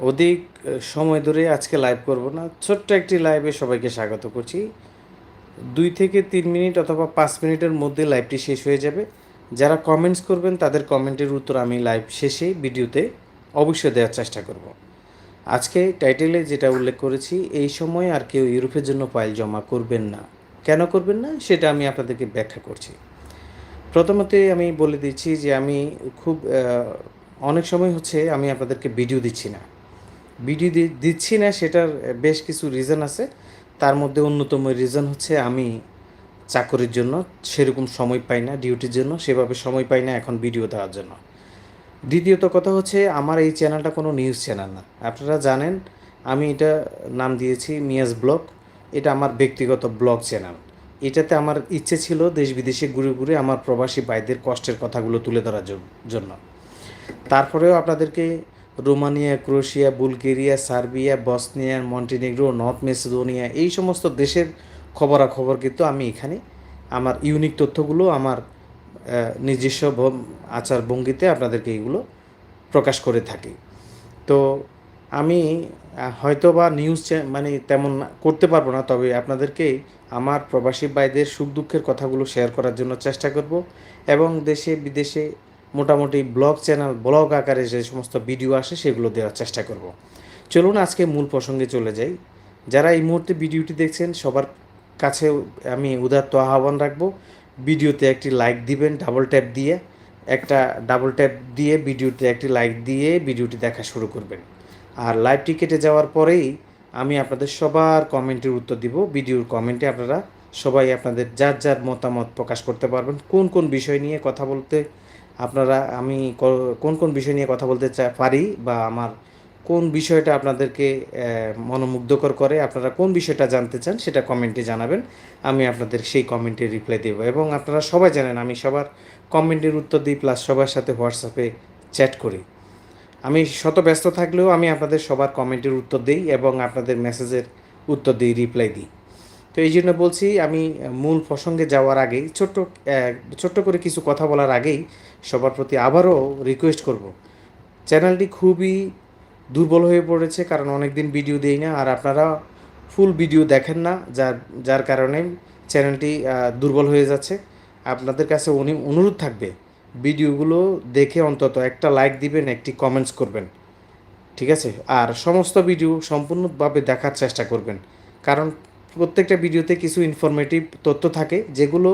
অধিক সময় ধরে আজকে লাইভ করব না। ছোট্ট একটি লাইভে সবাইকে স্বাগত করছি। দুই থেকে তিন মিনিট অথবা পাঁচ মিনিটের মধ্যে লাইভটি শেষ হয়ে যাবে। যারা কমেন্টস করবেন, তাদের কমেন্টের উত্তর আমি লাইভ শেষে ভিডিওতে অবশ্যই দেওয়ার চেষ্টা করব। আজকে টাইটেলে যেটা উল্লেখ করেছি, এই সময় আর কেউ ইউরোপের জন্য ফাইল জমা করবেন না। কেন করবেন না? সেটা আমি আপনাদেরকে ব্যাখ্যা করছি। প্রথমতে আমি বলে দিচ্ছি যে আমি খুব অনেক সময় হচ্ছে আমি আপনাদেরকে ভিডিও দিচ্ছি না। দি- দিচ্ছি না, সেটার বেশ কিছু রিজন আছে। তার মধ্যে অন্যতম রিজন হচ্ছে আমি চাকরির জন্য সেরকম সময় পাই না ডিউটির জন্য, সেভাবে সময় পাই না এখন ভিডিও দেওয়ার জন্য। দ্বিতীয়ত কথা হচ্ছে, আমার এই চ্যানেলটা কোনো নিউজ চ্যানেল না। আপনারা জানেন, আমি এটা নাম দিয়েছি মিয়াজ ব্লগ। এটা আমার ব্যক্তিগত ব্লগ চ্যানেল এটাতে আমার ইচ্ছে ছিল দেশ বিদেশে ঘুরে ঘুরে আমার প্রবাসী ভাইদের কষ্টের কথাগুলো তুলে ধরার জন্য। তারপরেও আপনাদেরকে Romania, Croatia, Bulgaria, Serbia, Bosnia, Montenegro, North Macedonia এই সমস্ত দেশের খবরাখবর কিন্তু আমি এখানে আমার ইউনিক তথ্যগুলো আমার নিজস্ব আচার ভঙ্গিতে আপনাদেরকে এগুলো প্রকাশ করে থাকি। তো আমি হয়তো বা নিউজ মানে তেমন করতে পারব না, তবে আপনাদেরকে আমার প্রবাসী ভাইদের সুখ দুঃখের কথাগুলো শেয়ার করার জন্য চেষ্টা করব এবং দেশে, বিদেশে মোটামুটি ব্লগ চ্যানেল, ব্লগ আকারে যে সমস্ত ভিডিও আসে সেগুলো দেওয়ার চেষ্টা করব। চলুন আজকে মূল প্রসঙ্গে চলে যাই। যারা এই মুহূর্তে ভিডিওটি দেখছেন, সবার কাছে আমি উদাত্ত আহ্বান রাখব, ভিডিওতে একটি লাইক দিবেন ডাবল ট্যাপ দিয়ে, একটা ডাবল ট্যাপ দিয়ে ভিডিওতে একটি লাইক দিয়ে ভিডিওটি দেখা শুরু করবেন। আর লাইভটি কেটে যাওয়ার পরেই আমি আপনাদের সবার কমেন্টের উত্তর দিব। ভিডিওর কমেন্টে আপনারা সবাই আপনাদের যার যার মতামত প্রকাশ করতে পারবেন, কোন কোন বিষয় নিয়ে কথা বলতে আপনারা, আমি কোন কোন বিষয় নিয়ে কথা বলতে চা পারি বা আমার কোন বিষয়টা আপনাদেরকে মনোমুগ্ধকর করে, আপনারা কোন বিষয়টা জানতে চান সেটা কমেন্টে জানাবেন। আমি আপনাদের সেই কমেন্টে রিপ্লাই দেবো। এবং আপনারা সবাই জানেন, আমি সবার কমেন্টের উত্তর দিই, প্লাস সবার সাথে হোয়াটসঅ্যাপে চ্যাট করি। আমি শত ব্যস্ত থাকলেও আমি আপনাদের সবার কমেন্টের উত্তর দিই এবং আপনাদের মেসেজের উত্তর দিই, রিপ্লাই দিই। তো এই জন্য বলছি আমি মূল প্রসঙ্গে যাওয়ার আগেই ছোট্ট ছোট্ট করে কিছু কথা বলার আগেই সবার প্রতি আবারও রিকোয়েস্ট করব। চ্যানেলটি খুবই দুর্বল হয়ে পড়েছে, কারণ অনেক দিন ভিডিও দেই না, আর আপনারা ফুল ভিডিও দেখেন না, যার যার কারণে চ্যানেলটি দুর্বল হয়ে যাচ্ছে। আপনাদের কাছে উনি, অনুরোধ থাকবে ভিডিওগুলো দেখে অন্তত একটা লাইক দিবেন, একটি কমেন্টস করবেন, ঠিক আছে? আর সমস্ত ভিডিও সম্পূর্ণভাবে দেখার চেষ্টা করবেন, কারণ প্রত্যেকটা ভিডিওতে কিছু ইনফরমেটিভ তথ্য থাকে, যেগুলো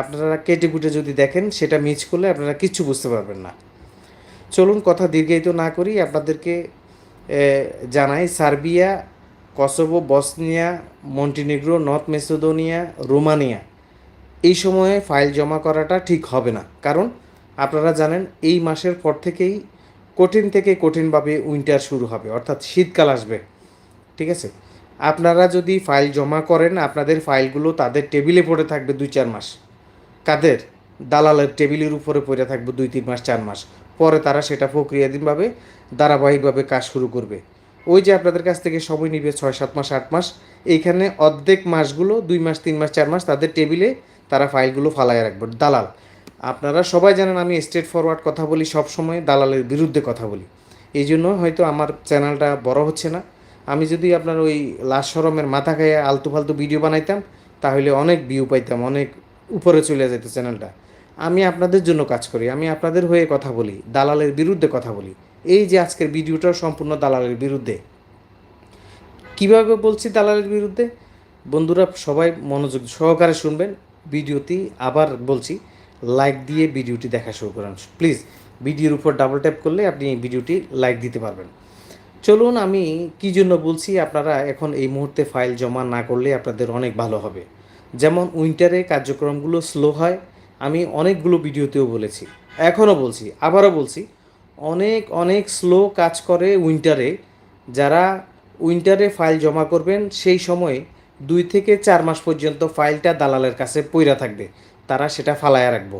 আপনারা কেটে কুটে যদি দেখেন, সেটা মিস করলে আপনারা কিচ্ছু বুঝতে পারবেন না। চলুন কথা দীর্ঘায়িত না করি, আপনাদেরকে জানাই Serbia, Kosovo, Bosnia, Montenegro, North Macedonia, Romania. এই সময়ে ফাইল জমা করাটা ঠিক হবে না, কারণ আপনারা জানেন এই মাসের পর থেকেই কঠিন থেকে কঠিনভাবে উইন্টার শুরু হবে, অর্থাৎ শীতকাল আসবে। ঠিক আছে? আপনারা যদি ফাইল জমা করেন, আপনাদের ফাইলগুলো তাদের টেবিলে পড়ে থাকবে দুই চার মাস। কাদের? দালালের টেবিলের উপরে পড়ে থাকবে দুই তিন মাস, চার মাস। পরে তারা সেটা প্রক্রিয়াধীনভাবে, ধারাবাহিকভাবে কাজ শুরু করবে। ওই যে আপনাদের কাছ থেকে সময় নিবে ছয়, সাত মাস, আট মাস, এইখানে অর্ধেক মাসগুলো, দুই মাস, তিন মাস, চার মাস তাদের টেবিলে তারা ফাইলগুলো ফালায় রাখবে। দালাল। আপনারা সবাই জানেন আমি স্ট্রেট ফরওয়ার্ড কথা বলি সবসময়, দালালের বিরুদ্ধে কথা বলি। এই জন্য হয়তো আমার চ্যানেলটা বড় হচ্ছে না। আমি যদি আপনার ওই লাশ সরমের মাথা খাইয়ে আলতু ফালতু ভিডিও বানাইতাম, তাহলে অনেক ভিউ পাইতাম, অনেক উপরে চলে যেত চ্যানেলটা আমি আপনাদের জন্য কাজ করি, আমি আপনাদের হয়ে কথা বলি, দালালের বিরুদ্ধে কথা বলি। এই যে আজকের ভিডিওটা সম্পূর্ণ দালালের বিরুদ্ধে। কীভাবে বলছি দালালের বিরুদ্ধে? বন্ধুরা, সবাই মনোযোগ সহকারে শুনবেন। ভিডিওটি আবার বলছি লাইক দিয়ে ভিডিওটি দেখা শুরু করেন। প্লিজ ভিডিওর উপর ডাবল ট্যাপ করলে আপনি ভিডিওটি লাইক দিতে পারবেন। চলুন আমি কি জন্য বলছি, আপনারা এখন এই মুহূর্তে ফাইল জমা না করলে আপনাদের অনেক ভালো হবে। যেমন উইন্টারে কার্যক্রমগুলো স্লো হয়, আমি অনেকগুলো ভিডিওতেও বলেছি। এখনও বলছি, আবারও বলছি, অনেক অনেক স্লো কাজ করে উইন্টারে। যারা উইন্টারে ফাইল জমা করবেন, সেই সময়ে দুই থেকে চার মাস পর্যন্ত ফাইলটা দালালের কাছে পইরা থাকবে। তারা সেটা ফালায়া রাখব।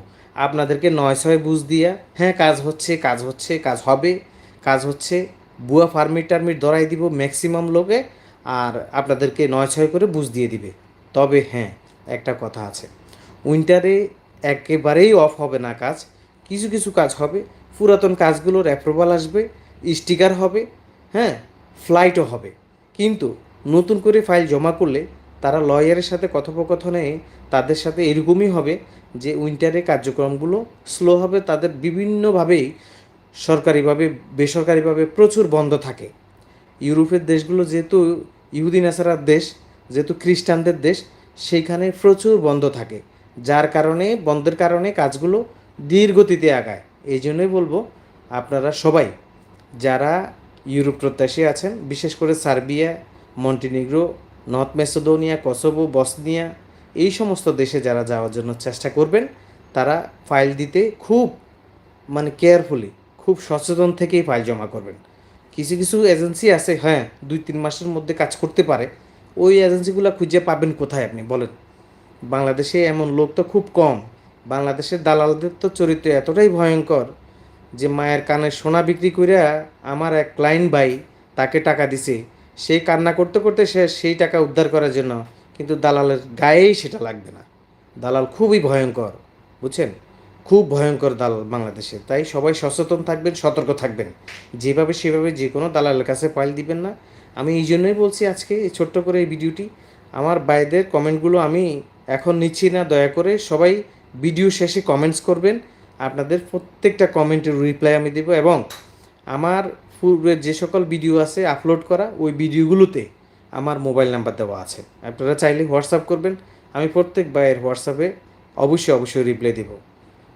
আপনাদেরকে নয় ছয় বুঝ দিয়া হ্যাঁ কাজ হচ্ছে কাজ হচ্ছে, কাজ হবে, কাজ হচ্ছে বুয়া ফার্মিট টার্মিট ধরাই দিব ম্যাক্সিমাম লোকে আর আপনাদেরকে নয় ছয় করে বুঝ দিয়ে দিবে। তবে হ্যাঁ একটা কথা আছে। উইন্টারে একেবারেই অফ হবে না কাজ। কিছু কিছু কাজ হবে। পুরাতন কাজগুলোর অ্যাপ্রুভাল আসবে স্টিকার হবে হ্যাঁ ফ্লাইটও হবে। কিন্তু নতুন করে ফাইল জমা করলে তারা লয়ারের সাথে কথোপকথনে তাদের সাথে এরকমই হবে যে উইন্টারে কার্যক্রমগুলো স্লো হবে। তাদের বিভিন্নভাবেই সরকারিভাবে, বেসরকারিভাবে প্রচুর বন্ধ থাকে। ইউরোপের দেশগুলো যেহেতু ইহুদি নাসারার দেশ, যেহেতু খ্রিস্টানদের দেশ, সেইখানে প্রচুর বন্ধ থাকে। যার কারণে, বন্ধের কারণে কাজগুলো ধীর গতিতে আগায়। এই জন্যই বলব, আপনারা সবাই যারা ইউরোপ প্রত্যাশী আছেন, বিশেষ করে Serbia, Montenegro, North Macedonia, Kosovo, Bosnia, এই সমস্ত দেশে যারা যাওয়ার জন্য চেষ্টা করবেন, তারা ফাইল দিতে খুব মানে কেয়ারফুলি খুব সচেতন থেকেই ফাইল জমা করবেন। কিছু কিছু এজেন্সি আছে হ্যাঁ দুই, তিন মাসের মধ্যে কাজ করতে পারে। ওই এজেন্সিগুলো খুঁজে পাবেন কোথায় আপনি, বলেন। বাংলাদেশে এমন লোক তো খুব কম। বাংলাদেশের দালালদের তো চরিত্র এতটাই ভয়ঙ্কর যে মায়ের কানে সোনা বিক্রি করে আমার এক ক্লায়েন্ট ভাই তাকে টাকা দিছে। সেই কান্না করতে করতে সে সেই টাকা উদ্ধার করার জন্য কিন্তু দালালের গায়েই সেটা লাগবে না। দালাল খুবই ভয়ঙ্কর, বুঝছেন? খুব ভয়ঙ্কর দালাল বাংলাদেশে। তাই সবাই সচেতন থাকবেন, সতর্ক থাকবেন। যেভাবে সেভাবে যে কোনো দালালের কাছে ফাইল দিবেন না। আমি এই জন্যই বলছি আজকে এই ছোট্ট করে এই ভিডিওটি। আমার বাইদের কমেন্টগুলো আমি এখন নিচ্ছি না, দয়া করে সবাই ভিডিও শেষে কমেন্টস করবেন। আপনাদের প্রত্যেকটা কমেন্টের রিপ্লাই আমি দেব এবং আমার পূর্বের যে সকল ভিডিও আছে আপলোড করা, ওই ভিডিওগুলোতে আমার মোবাইল নাম্বার দেওয়া আছে। আপনারা চাইলে হোয়াটসঅ্যাপ করবেন, আমি প্রত্যেক বাইয়ের হোয়াটসঅ্যাপে অবশ্যই অবশ্যই রিপ্লাই দেব।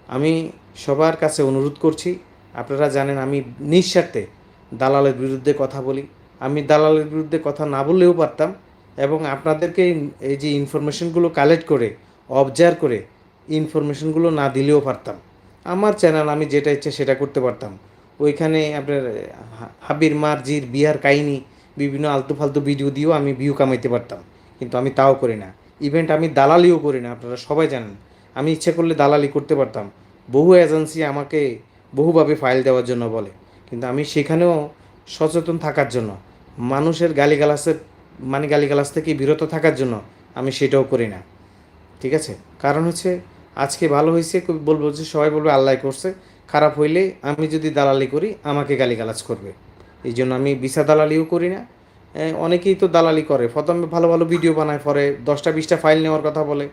আমি সবার কাছে অনুরোধ করছি, আপনারা জানেন আমি নিঃস্বার্থে দালালের বিরুদ্ধে কথা বলি। আমি দালালের বিরুদ্ধে কথা না বললেও পারতাম এবং আপনাদেরকে এই- যে ইনফরমেশনগুলো কালেক্ট করে অবজার্ভ করে ইনফরমেশনগুলো না দিলেও পারতাম। আমার চ্যানেল আমি যেটা ইচ্ছে সেটা করতে পারতাম। ওইখানে আপনার, হাবির মারজির বিহার কাহিনী, বিভিন্ন আলতু ফালতু ভিডিও দিয়েও আমি ভিউ কামাইতে পারতাম। কিন্তু আমি তাও করি না। ইভেন্ট আমি দালালিও করি না, আপনারা সবাই জানেন। আমি ইচ্ছে করলে দালালি করতে পারতাম। বহু এজেন্সি আমাকে বহুভাবে ফাইল দেওয়ার জন্য বলে। কিন্তু আমি সেখানেও সচেতন থাকার জন্য, মানুষের গালিগালাসের মানে গালিগালাস থেকে বিরত থাকার জন্য আমি সেটাও করি না। ঠিক আছে? কারণ হচ্ছে আজকে ভালো হয়েছে বলব যে সবাই বলবে আল্লাহ করছে, খারাপ হইলে আমি যদি দালালি করি, আমাকে গালিগালাজ করবে। এই জন্য আমি বিসা দালালিও করি না। অনেকেই তো দালালি করে। প্রথমে ভালো ভালো ভিডিও বানায়, পরে দশটা, বিশটা ফাইল নেওয়ার কথা বলে।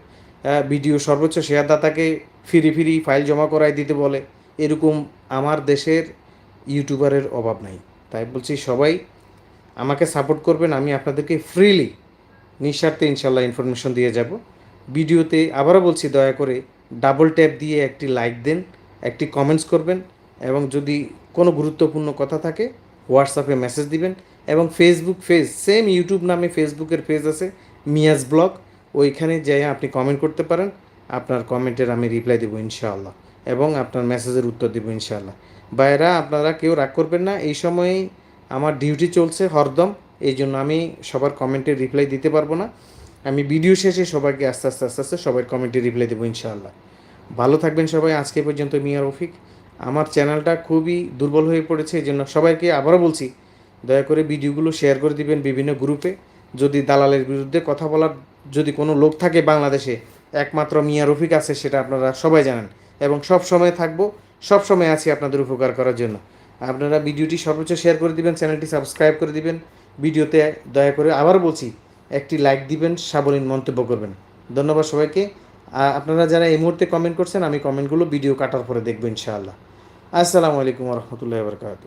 ভিডিও সর্বোচ্চ শেয়ারদাতাকে ফিরি ফিরি ফাইল জমা করায় দিতে বলে। এরকম আমার দেশের ইউটিউবারের অভাব নাই। তাই বলছি, সবাই আমাকে সাপোর্ট করবেন, আমি আপনাদেরকে ফ্রিলি নিঃস্বার্থে ইনশাল্লাহ ইনফরমেশন দিয়ে যাব। ভিডিওতে আবারও বলছি, দয়া করে ডাবল ট্যাপ দিয়ে একটি লাইক দেন, একটি কমেন্টস করবেন এবং যদি কোনো গুরুত্বপূর্ণ কথা থাকে, হোয়াটসঅ্যাপে মেসেজ দিবেন এবং ফেসবুক পেজ সেম ইউটিউব নামে ফেসবুকের পেজ আছে, মিয়াজ ব্লগ। ওইখানে যাই আপনি কমেন্ট করতে পারেন। আপনার কমেন্টের আমি রিপ্লাই দেবো ইনশাআল্লাহ এবং আপনার মেসেজের উত্তর দেবো ইনশাআল্লাহ। বাইরা আপনারা কেউ রাগ করবেন না, এই সময়ে আমার ডিউটি চলছে হরদম, এই জন্য আমি সবার কমেন্টের রিপ্লাই দিতে পারব না। আমি ভিডিও শেষে সবাইকে আস্তে আস্তে আস্তে আস্তে সবার কমেন্টে রিপ্লাই দেবো ইনশাআল্লাহ। ভালো থাকবেন সবাই, আজকে পর্যন্ত মিয়া রফিক। আমার চ্যানেলটা খুবই দুর্বল হয়ে পড়েছে, এই জন্য সবাইকে আবারও বলছি, দয়া করে ভিডিওগুলো শেয়ার করে দিবেন বিভিন্ন গ্রুপে যদি দালালের বিরুদ্ধে কথা বলার যদি কোনো লোক থাকে বাংলাদেশে, একমাত্র মিয়া রফিক আছে সেটা আপনারা সবাই জানেন। এবং সব সময় থাকব, সব সময় আছি আপনাদের উপকার করার জন্য। আপনারা ভিডিওটি সর্বোচ্চ শেয়ার করে দিবেন, চ্যানেলটি সাবস্ক্রাইব করে দিবেন। ভিডিওতে দয়া করে আবার বলছি, একটি লাইক দিবেন সাবলীন মন্তব্য করবেন। ধন্যবাদ সবাইকে। আপনারা যারা এই মুহূর্তে কমেন্ট করছেন, আমি কমেন্টগুলো ভিডিও কাটার পরে দেখব ইনশাআল্লাহ। আসসালামু আলাইকুম রহমতুল্লাহ বরকাত